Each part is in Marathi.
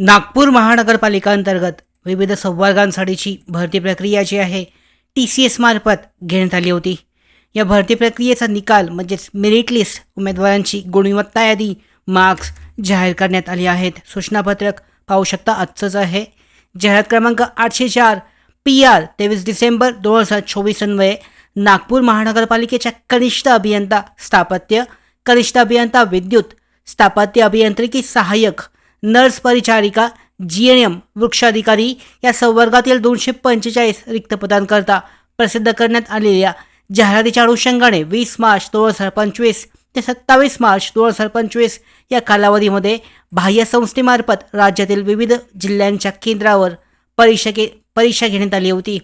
नागपूर महानगरपालिका अंतर्गत विविध संवर्गांसाठीची भरती प्रक्रिया जी आहे टी सी एस मार्फत घेण्यात आली होती. या भरती प्रक्रियेचा निकाल म्हणजेच मेरिट लिस्ट उमेदवारांची गुणवत्ता यादी मार्क्स जाहीर करण्यात आली आहेत. सूचनापत्रक पाहू शकता आजचंच आहे. जाहिरात क्रमांक आठशे चार पी आर तेवीस डिसेंबर दोन हजार चोवीस अन्वये नागपूर महानगरपालिकेच्या कनिष्ठ अभियंता स्थापत्य कनिष्ठ अभियंता विद्युत स्थापत्य अभियांत्रिकी सहाय्यक नर्स परिचारिका जी एन एम वृक्षाधिकारी या संवर्गातील दोनशे पंचेचाळीस रिक्तपदांकरता प्रसिद्ध करण्यात आलेल्या जाहिरातीच्या अनुषंगाने वीस मार्च दोन हजार पंचवीस ते सत्तावीस मार्च दोन हजार पंचवीस या कालावधीमध्ये बाह्य संस्थेमार्फत राज्यातील विविध जिल्ह्यांच्या केंद्रावर परीक्षा के परीक्षा घेण्यात आली होती.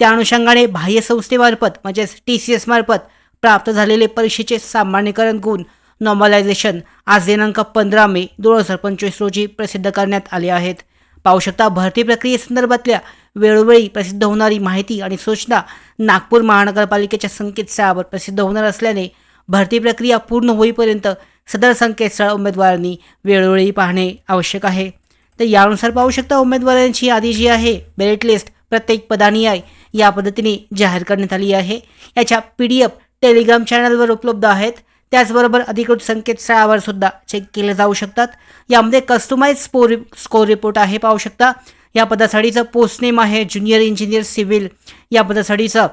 त्या अनुषंगाने बाह्य संस्थेमार्फत म्हणजेच टी सी एस मार्फत प्राप्त झालेले परीक्षेचे सामान्यकरण गुण नॉर्मलायझेशन आज दिनांक पंधरा मे दोन हजार पंचवीस रोजी प्रसिद्ध करण्यात आले आहेत. पाहू शकता भरती प्रक्रियेसंदर्भातल्या वेळोवेळी प्रसिद्ध होणारी माहिती आणि सूचना नागपूर महानगरपालिकेच्या संकेतस्थळावर प्रसिद्ध होणार असल्याने भरती प्रक्रिया पूर्ण होईपर्यंत सदर संकेतस्थळ उमेदवारांनी वेळोवेळी पाहणे आवश्यक आहे. तर यानुसार पाहू शकता उमेदवारांची यादी जी आहे मेरिट लिस्ट प्रत्येक पदानिहाय या पद्धतीने जाहीर करण्यात आली आहे. याच्या पी डी एफ टेलिग्राम चॅनलवर उपलब्ध आहेत. त्याचबरोबर अधिकृत संकेतस्थळावर सुद्धा चेक केले जाऊ शकतात. यामध्ये कस्टमाइज स्कोर स्कोर रिपोर्ट आहे पाहू शकता. या पदासाठीचं पोस्टनेम आहे ज्युनियर इंजिनियर सिव्हिल या पदासाठीचं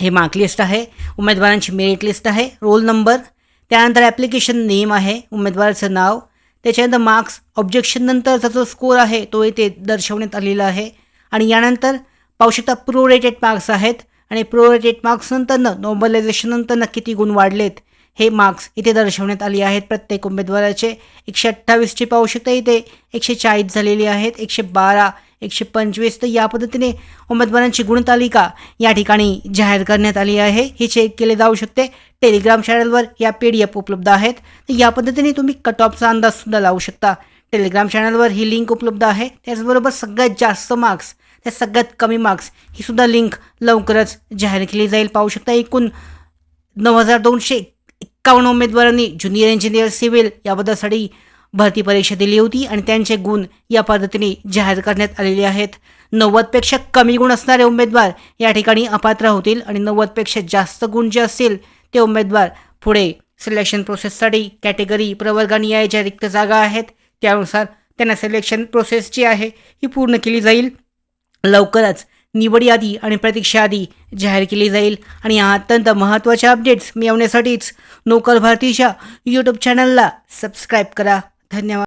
हे मार्क लिस्ट आहे. उमेदवारांची मेरिट लिस्ट आहे रोल नंबर त्यानंतर ॲप्लिकेशन नेम आहे उमेदवाराचं नाव. त्याच्यानंतर मार्क्स ऑब्जेक्शन नंतरचा जो स्कोर आहे तो इथे दर्शवण्यात आलेला आहे. आणि यानंतर पाहू शकता प्रोरेटेड मार्क्स आहेत. आणि प्रोरेटेड मार्क्स नंतरनं नॉर्मलायझेशन नंतरनं किती गुण वाढलेत. हे मार्क्स इथे दर्शवण्यात आले आहेत. प्रत्येक उमेदवाराचे एकशे अठ्ठावीसची पाहू शकता इथे. एकशे चाळीस झालेली आहेत. एकशे बारा एकशे पंचवीस. तर या पद्धतीने उमेदवारांची गुणतालिका या ठिकाणी जाहीर करण्यात आली आहे. हे चेक केले जाऊ शकते. टेलिग्राम चॅनलवर या पी डी एफ उपलब्ध आहेत. तर या पद्धतीने तुम्ही कट ऑफचा अंदाजसुद्धा लावू शकता. टेलिग्राम चॅनलवर ही लिंक उपलब्ध आहे. त्याचबरोबर सगळ्यात जास्त मार्क्स त्या सगळ्यात कमी मार्क्स ही सुद्धा लिंक लवकरच जाहीर केली जाईल. पाहू शकता एकूण नऊ हजार दोनशे एक्कावन्न उमेदवारांनी ज्युनियर इंजिनियर सिव्हिल या पदासाठी भरती परीक्षा दिली होती आणि त्यांचे गुण या पद्धतीने जाहीर करण्यात आलेले आहेत. नव्वदपेक्षा कमी गुण असणारे उमेदवार या ठिकाणी अपात्र होतील आणि नव्वदपेक्षा जास्त गुण जे असतील ते उमेदवार पुढे सिलेक्शन प्रोसेससाठी कॅटेगरी प्रवर्गानिहाय ज्या रिक्त जागा आहेत. त्यानुसार त्यांना सिलेक्शन प्रोसेस जी आहे ही पूर्ण केली जाईल. लवकरच निवड यादी आणि प्रतीक्षा यादी जाहीर केली जाईल. आणि या अत्यंत महत्त्वाच्या अपडेट्स मिळवण्यासाठीच नोकर भारतीच्या यूट्यूब चॅनलला सबस्क्राईब करा. धन्यवाद.